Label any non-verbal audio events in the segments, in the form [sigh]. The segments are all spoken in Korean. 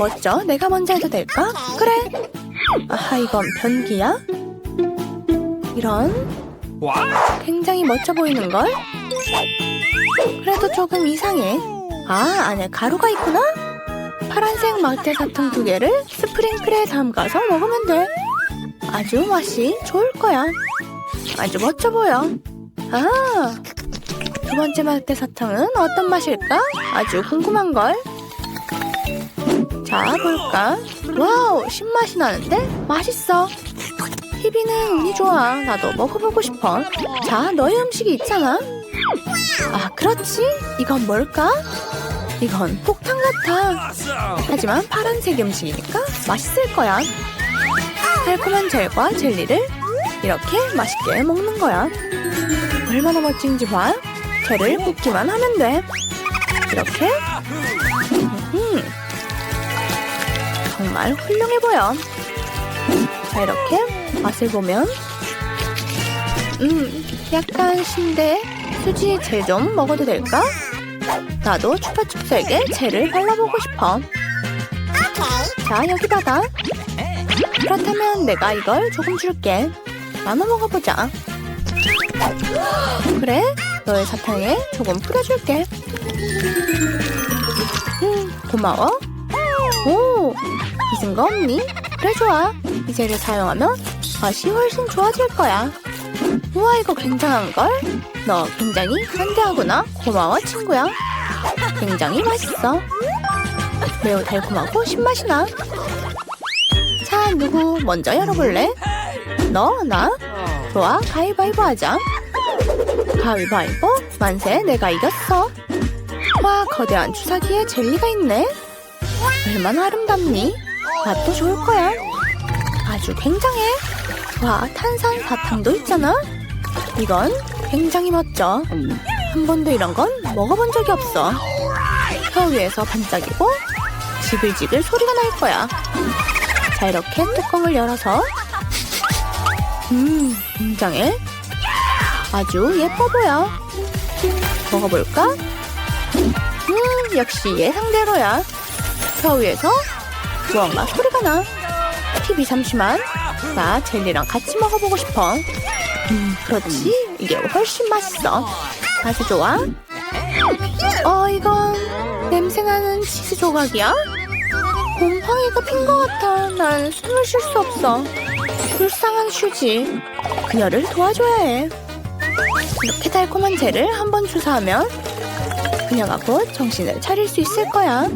멋져. 내가 먼저 해도 될까? 그래. 아하, 이건 변기야? 이런 굉장히 멋져 보이는걸? 그래도 조금 이상해. 아, 안에 가루가 있구나? 파란색 막대 사탕 두 개를 스프링클에 담가서 먹으면 돼. 아주 맛이 좋을 거야. 아주 멋져 보여. 아, 두 번째 막대 사탕은 어떤 맛일까? 아주 궁금한걸? 자, 볼까? 와우, 신맛이 나는데? 맛있어. 희비는 운이 좋아. 나도 먹어보고 싶어. 자, 너의 음식이 있잖아. 아, 그렇지. 이건 뭘까? 이건 폭탄 같아. 하지만 파란색 음식이니까 맛있을 거야. 달콤한 젤과 젤리를 이렇게 맛있게 먹는 거야. 얼마나 멋진지 봐. 젤을 붓기만 하면 돼. 이렇게. 정말 훌륭해 보여. 자, 이렇게 맛을 보면 음, 약간 신데 수지 젤 좀 먹어도 될까? 나도 추파춥스에게 젤을 발라보고 싶어. 자, 여기 받아. 그렇다면 내가 이걸 조금 줄게. 나눠 먹어보자. 그래, 너의 사탕에 조금 뿌려줄게. 음, 고마워. 오, 잊은 거 없니? 그래, 좋아. 이 젤을 사용하면 맛이 훨씬 좋아질 거야. 우와, 이거 굉장한걸? 너 굉장히 한대하구나. 고마워, 친구야. 굉장히 맛있어. 매우 달콤하고 신맛이 나. 자, 누구 먼저 열어볼래? 너, 나? 좋아, 가위바위보 하자. 가위바위보, 만세, 내가 이겼어. 와, 거대한 주사기에 젤리가 있네. 얼마나 아름답니? 맛도 좋을 거야. 아주 굉장해. 와, 탄산 사탕도 있잖아. 이건 굉장히 멋져. 한 번도 이런 건 먹어본 적이 없어. 혀 위에서 반짝이고 지글지글 소리가 날 거야. 자, 이렇게 뚜껑을 열어서 음, 굉장해. 아주 예뻐 보여. 먹어볼까? 음, 역시 예상대로야. 혀 위에서 무언가 소리가 나. TV 잠시만. 나 젤리랑 같이 먹어보고 싶어. 음, 그렇지. 이게 훨씬 맛있어. 아주 좋아. 어, 이건 냄새나는 치즈 조각이야? 곰팡이가 핀 것 같아. 난 숨을 쉴 수 없어. 불쌍한 슈지. 그녀를 도와줘야 해. 이렇게 달콤한 젤을 한번 주사하면 그녀가 곧 정신을 차릴 수 있을 거야.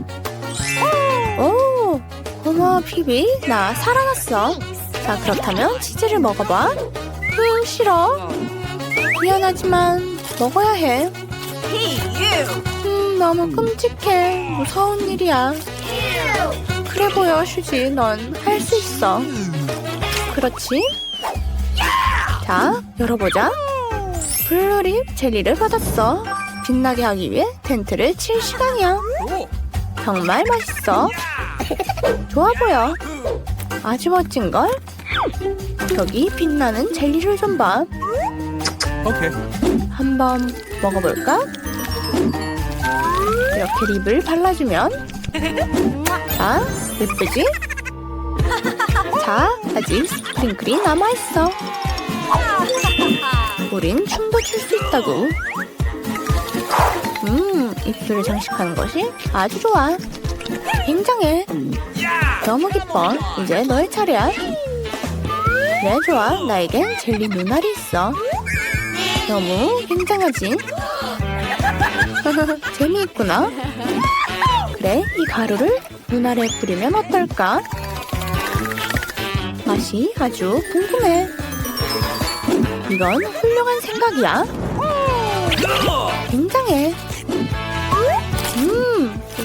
오, 고마워 피비. 나 살아났어. 자, 그렇다면 치즈를 먹어봐. 음, 싫어. 미안하지만 먹어야 해. 음, 너무 끔찍해. 무서운 일이야. 그래 보여, 슈지. 넌 할 수 있어. 그렇지? 자, 열어보자. 블루립 젤리를 받았어. 빛나게 하기 위해 텐트를 칠 시간이야. 정말 맛있어. 좋아 보여. 아주 멋진걸? 여기 빛나는 젤리를 좀 봐. Okay. 한번 먹어볼까? 이렇게 립을 발라주면 자, 예쁘지? 자, 아직 스프링클이 남아있어 우린 춤도 출 수 있다고 음, 입술을 장식하는 것이 아주 좋아 굉장해 너무 기뻐 이제 너의 차례야 네, 좋아 나에겐 젤리 눈알이 있어 너무 굉장하지? [laughs] 재미있구나. 그래, 이 가루를 눈알에 뿌리면 어떨까? 맛이 아주 궁금해. 이건 훌륭한 생각이야. 굉장해.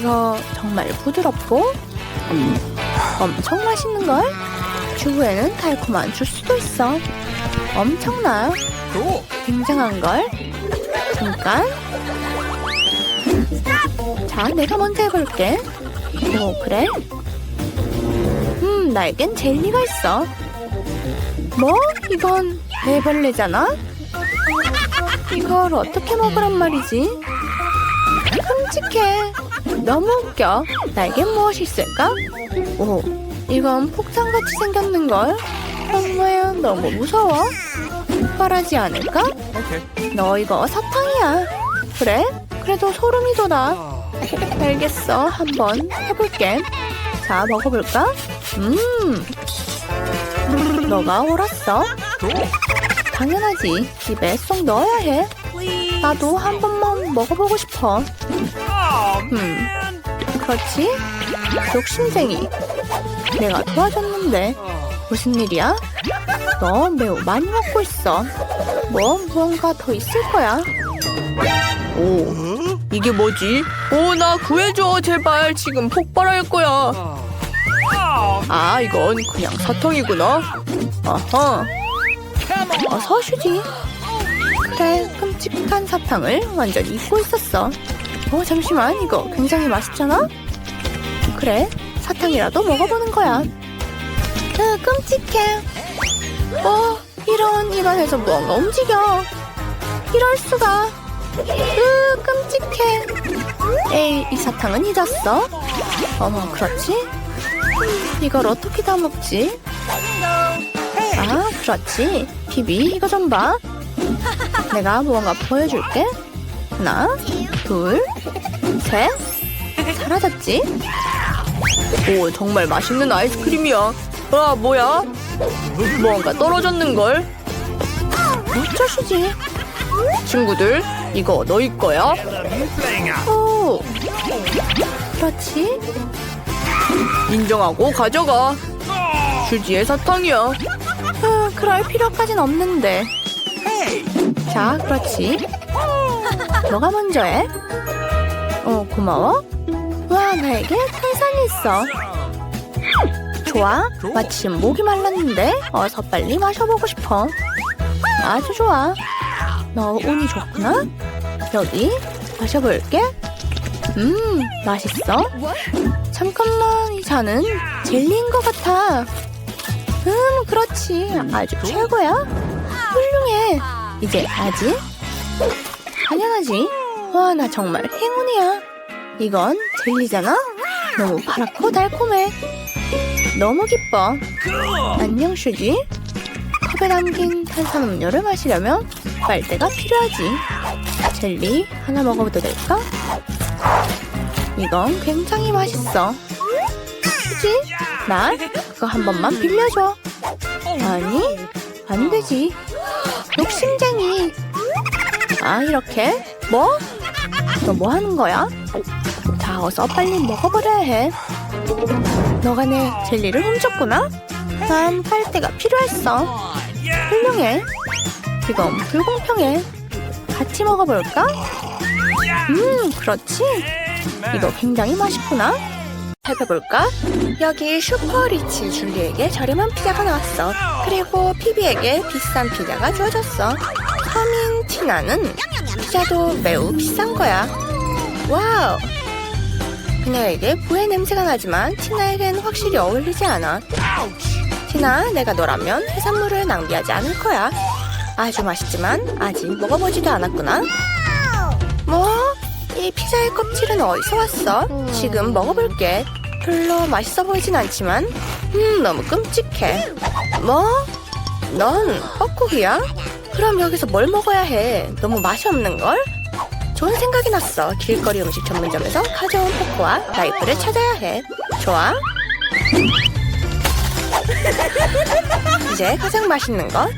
음, 이거 정말 부드럽고 엄청 맛있는걸? 주부에는 달콤한 주스도 있어. 엄청나. Cool. 굉장한 걸. 잠깐. 자, 내가 먼저 해볼게. 오, 그래? 음, 나에겐 젤리가 있어. 뭐? 이건 애벌레잖아? 이걸 어떻게 먹으란 말이지? 끔찍해. 너무 웃겨. 나에겐 무엇이 있을까? 오, 이건 폭탄같이 생겼는걸? 엄마야, 너무 무서워. 폭발하지 않을까? 너 이거 사탕이야. 그래? 그래도 소름이 돋아. 알겠어. 한번 해볼게. 자, 먹어볼까? 음. 너가 옳았어. 당연하지. 입에 쏙 넣어야 해. 나도 한 번만 먹어보고 싶어. 음. 그렇지? 욕심쟁이. 내가 도와줬는데. 무슨 일이야? 너 매우 많이 먹고 있어. 뭐, 무언가 더 있을 거야. 오, 이게 뭐지? 오, 나 구해줘, 제발. 지금 폭발할 거야. 아, 이건 그냥 사탕이구나. 아하. 어서 쉬지. 그래, 끔찍한 사탕을 완전히 잊고 있었어. 어, 잠시만. 이거 굉장히 맛있잖아? 그래, 사탕이라도 먹어보는 거야. 으, 끔찍해. 어, 이런, 이런해서 무언가 움직여. 이럴 수가. 으, 끔찍해. 에이, 이 사탕은 잊었어. 어머, 그렇지? 음, 이걸 어떻게 다 먹지? 아, 그렇지. 비비, 이거 좀 봐. 내가 무언가 보여줄게. 하나, 둘, 셋. 사라졌지? 오, 정말 맛있는 아이스크림이야. 와, 뭐야? 무언가 떨어졌는걸? 어쩌시지? 친구들, 이거 너희 거야? 오, 그렇지. 인정하고 가져가. 휴지의 사탕이야. 음, 그럴 필요까진 없는데. 자, 그렇지. 너가 먼저 해. 어, 고마워. 와, 나에게 탄산이 있어. 좋아. 마침 목이 말랐는데 어서 빨리 마셔보고 싶어. 아주 좋아. 너 운이 좋구나. 여기 마셔볼게. 음, 맛있어. 잠깐만, 이 잔은 젤리인 것 같아. 음, 그렇지. 아주 최고야. 훌륭해. 이제 아지? 당연하지. 와, 나 정말 행운이야. 이건 젤리잖아? 너무 파랗고 달콤해. 너무 기뻐. 안녕, 슈지. 컵에 담긴 탄산음료를 마시려면 빨대가 필요하지. 젤리 하나 먹어봐도 될까? 이건 굉장히 맛있어. 슈지, 나 그거 한 번만 빌려줘. 아니, 안 되지. 욕심쟁이. 아, 이렇게? 뭐? 너 뭐 하는 거야? 자, 어서 빨리 먹어버려야 해. 너가 내 젤리를 훔쳤구나? 난 빨대가 필요했어. 훌륭해. 이건 불공평해. 같이 먹어볼까? 음, 그렇지. 이거 굉장히 맛있구나. 살펴볼까? 여기 슈퍼리치 줄리에게 저렴한 피자가 나왔어. 그리고 피비에게 비싼 피자가 주어졌어. 서민 티나는 피자도 매우 비싼 거야. 와우! 그녀에게 부의 냄새가 나지만 티나에겐 확실히 어울리지 않아. 티나, 내가 너라면 해산물을 낭비하지 않을 거야. 아주 맛있지만 아직 먹어보지도 않았구나. 뭐? 이 피자의 껍질은 어디서 왔어? 지금 먹어볼게. 별로 맛있어 보이진 않지만, 음, 너무 끔찍해. 뭐? 넌 뻐꾸기야? 그럼 여기서 뭘 먹어야 해? 너무 맛이 없는 걸? 좋은 생각이 났어. 길거리 음식 전문점에서 가져온 포크와 나이프를 찾아야 해. 좋아? [laughs] 이제 가장 맛있는 것,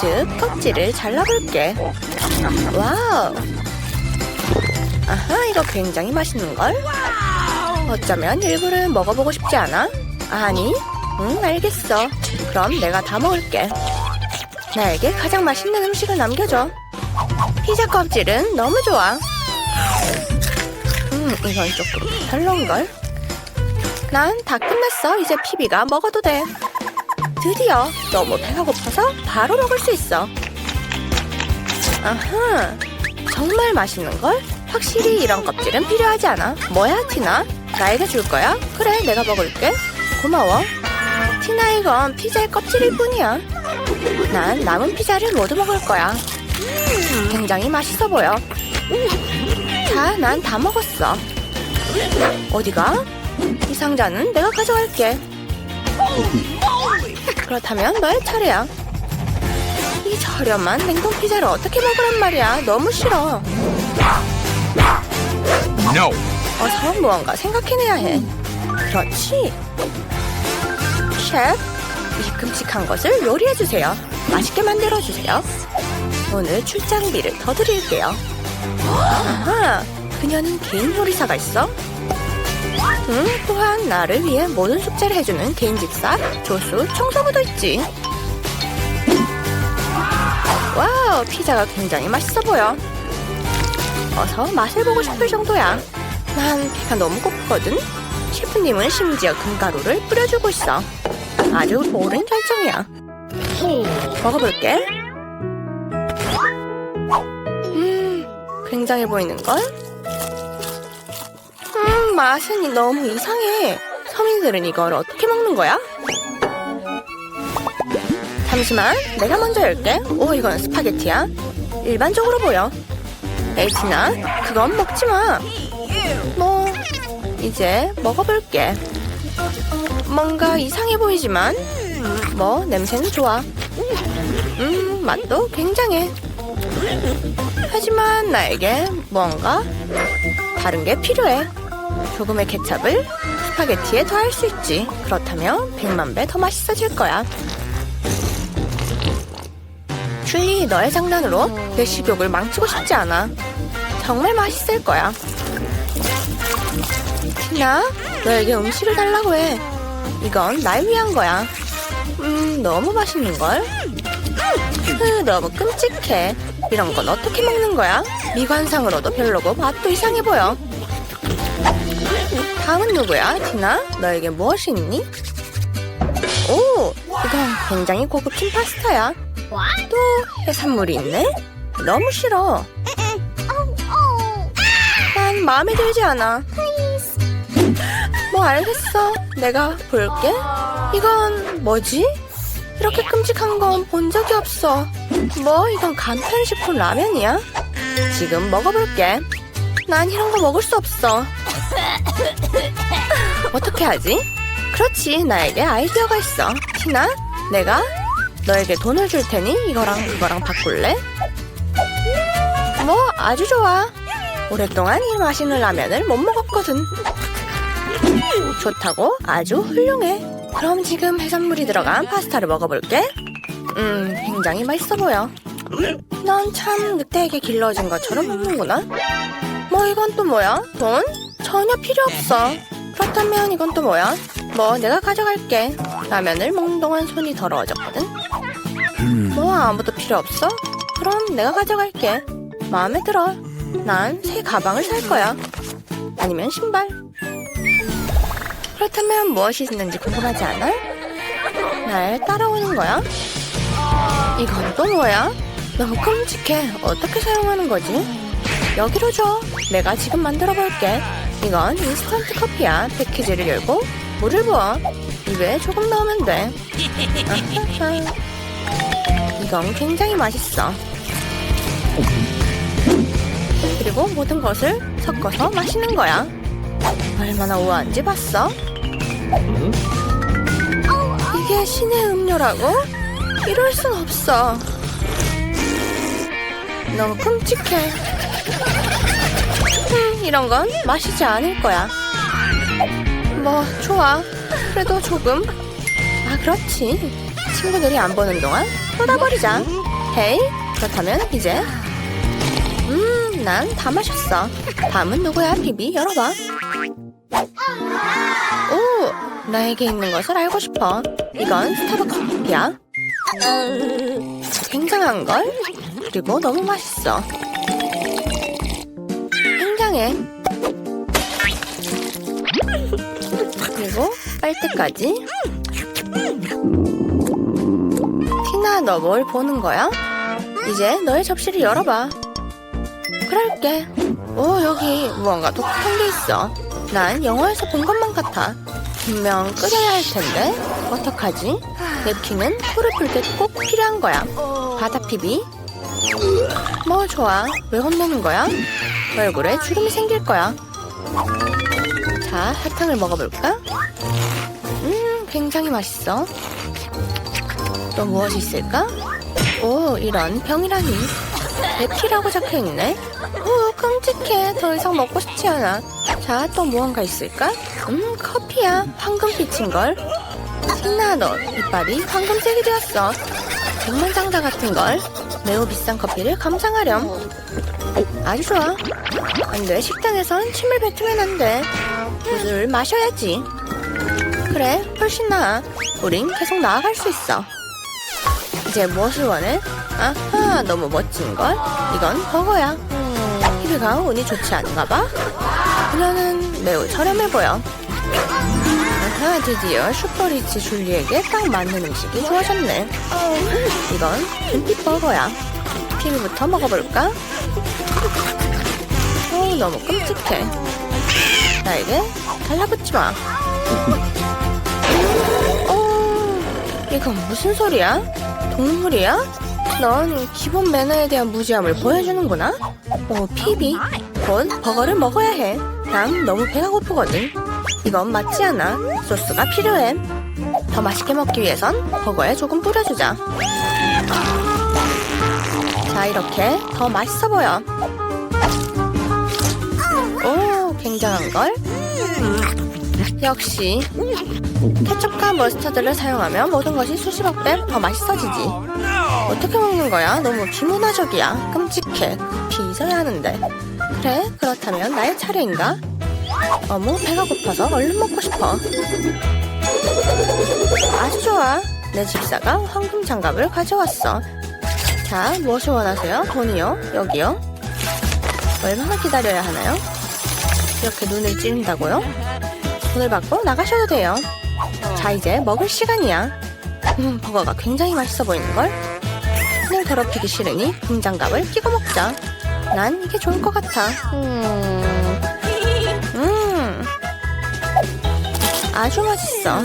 즉 껍질을 잘라볼게. 와우! 아하, 이거 굉장히 맛있는 걸? 어쩌면 일부를 먹어보고 싶지 않아? 아니, 응, 알겠어. 그럼 내가 다 먹을게. 나에게 가장 맛있는 음식을 남겨줘. 피자 껍질은 너무 좋아. 음, 이건 조금 별론걸? 난 다 끝났어. 이제 피비가 먹어도 돼. 드디어 너무 배가 고파서 바로 먹을 수 있어. 아하, 정말 맛있는걸? 확실히 이런 껍질은 필요하지 않아. 뭐야, 티나? 나에게 줄 거야? 그래, 내가 먹을게. 고마워. 티나 이건 피자의 껍질일 뿐이야. 난 남은 피자를 모두 먹을 거야. 굉장히 맛있어 보여. 자, 난 다 먹었어. 어디가? 이 상자는 내가 가져갈게. 그렇다면 너의 차례야. 이 저렴한 냉동 피자를 어떻게 먹으란 말이야. 너무 싫어. No. 어서 무언가 생각해내야 해. 그렇지. 셰프, 이 끔찍한 것을 요리해주세요. 맛있게 만들어주세요. 오늘 출장비를 더 드릴게요. 아하, 그녀는 개인 요리사가 있어? 응, 또한 나를 위해 모든 숙제를 해주는 개인 집사, 조수, 청소부도 있지. 와우, 피자가 굉장히 맛있어 보여. 어서 맛을 보고 싶을 정도야. 난 배가 너무 고프거든. 셰프님은 심지어 금가루를 뿌려주고 있어. 아주 옳은 결정이야. 먹어볼게. 음, 굉장해 보이는걸? 음, 맛은 너무 이상해. 서민들은 이걸 어떻게 먹는 거야? 잠시만, 내가 먼저 열게. 오, 이건 스파게티야. 일반적으로 보여. 에이티나, 그건 먹지 마. 뭐, 이제 먹어볼게. 뭔가 이상해 보이지만, 뭐, 냄새는 좋아. 음, 맛도 굉장해. 하지만 나에게 뭔가 다른 게 필요해. 조금의 케찹을 스파게티에 더할 수 있지. 그렇다면 100만 배 더 맛있어질 거야. 슐리, 너의 장난으로 내 식욕을 망치고 싶지 않아. 정말 맛있을 거야. 티나, 너에게 음식을 달라고 해. 이건 날 위한 거야. 음, 너무 맛있는걸? 으, 너무 끔찍해. 이런 건 어떻게 먹는 거야? 미관상으로도 별로고 맛도 이상해 보여. 다음은 누구야, 티나? 너에게 무엇이 있니? 오, 이건 굉장히 고급진 파스타야. 또 해산물이 있네? 너무 싫어. 난 마음에 들지 않아. 뭐 알겠어. 내가 볼게. 이건 뭐지? 이렇게 끔찍한 건 본 적이 없어. 뭐 이건 간편식품 라면이야? 지금 먹어볼게. 난 이런 거 먹을 수 없어. 어떻게 하지? 그렇지, 나에게 아이디어가 있어. 티나, 내가 너에게 돈을 줄 테니 이거랑 그거랑 바꿀래? 뭐 아주 좋아. 오랫동안 이 맛있는 라면을 못 먹었거든. 좋다고? 아주 훌륭해. 그럼 지금 해산물이 들어간 파스타를 먹어볼게. 음, 굉장히 맛있어 보여. 넌 참 늑대에게 길러진 것처럼 먹는구나. 뭐 이건 또 뭐야? 돈? 전혀 필요 없어. 그렇다면 이건 또 뭐야? 뭐 내가 가져갈게. 라면을 먹는 동안 손이 더러워졌거든. 뭐 아무도 필요 없어? 그럼 내가 가져갈게. 마음에 들어. 난 새 가방을 살 거야. 아니면 신발. 그렇다면 무엇이 있는지 궁금하지 않아? 날 따라오는 거야? 이건 또 뭐야? 너무 끔찍해. 어떻게 사용하는 거지? 여기로 줘. 내가 지금 만들어 볼게. 이건 인스턴트 커피야. 패키지를 열고 물을 부어. 입에 조금 넣으면 돼. 아하하. 이건 굉장히 맛있어. 그리고 모든 것을 섞어서 마시는 거야. 얼마나 우아한지 봤어? 이게 신의 음료라고? 이럴 순 없어. 너무 끔찍해. 음, 이런 건 마시지 않을 거야. 뭐, 좋아. 그래도 조금. 아, 그렇지. 친구들이 안 보는 동안 쏟아버리자. 헤이, 그렇다면 이제. 음, 난 다 마셨어. 다음은 누구야, 비비? 열어봐. 오, 나에게 있는 것을 알고 싶어. 이건 스타벅스 커피야. 굉장한 걸? 그리고 너무 맛있어. 굉장해. 그리고 빨대까지. 티나, 너 뭘 보는 거야? 이제 너의 접시를 열어봐. 그럴게. 오, 여기 무언가 독특한 게 있어. 난 영화에서 본 것만 같아. 분명 끓여야 할 텐데. 어떡하지? 냅킨은 코를 풀 때 꼭 필요한 거야. 바다 피비. 뭐 좋아. 왜 혼내는 거야? 얼굴에 주름이 생길 거야. 자, 사탕을 먹어볼까? 음, 굉장히 맛있어. 또 무엇이 있을까? 오, 이런 병이라니. 베티라고 적혀있네. 오, 끔찍해. 더 이상 먹고 싶지 않아. 자, 또 무언가 있을까? 음, 커피야. 황금빛인걸. 신나, 너. 이빨이 황금색이 되었어. 백만장자 같은걸. 매우 비싼 커피를 감상하렴. 아주 좋아. 안 돼, 식당에선 침을 뱉으면 안 돼. 물을 마셔야지. 그래, 훨씬 나아. 우린 계속 나아갈 수 있어. 이제 무엇을 원해? 아하, 너무 멋진걸? 이건 버거야. 피부가 운이 좋지 않은가 봐? 그녀는 매우 저렴해 보여. 아하, 드디어 슈퍼리치 줄리에게 딱 맞는 음식이 주어졌네. 이건 빈빛 버거야. 피부부터 먹어볼까? 어, 너무 끔찍해. 나에게 달라붙지 마. 어, 이건 무슨 소리야? 동물이야? 넌 기본 매너에 대한 무지함을 보여주는구나? 오, 피비. 곧 버거를 먹어야 해. 난 너무 배가 고프거든. 이건 맞지 않아. 소스가 필요해. 더 맛있게 먹기 위해선 버거에 조금 뿌려주자. 자, 이렇게 더 맛있어 보여. 오, 굉장한걸? 역시 케첩과 머스타드를 사용하면 모든 것이 수십억 배 더 맛있어지지. 어떻게 먹는 거야? 너무 비문화적이야. 끔찍해. 급히 잊어야 하는데. 그래, 그렇다면 나의 차례인가? 어머, 배가 고파서 얼른 먹고 싶어. 아주 좋아. 내 집사가 황금 장갑을 가져왔어. 자, 무엇을 원하세요? 돈이요? 여기요? 얼마나 기다려야 하나요? 이렇게 눈을 찌른다고요? 돈을 받고 나가셔도 돼요. 자, 이제 먹을 시간이야. 음, 버거가 굉장히 맛있어 보이는걸? 더럽히기 싫으니 금장갑을 끼고 먹자. 난 이게 좋을 것 같아. 음, 음, 아주 맛있어.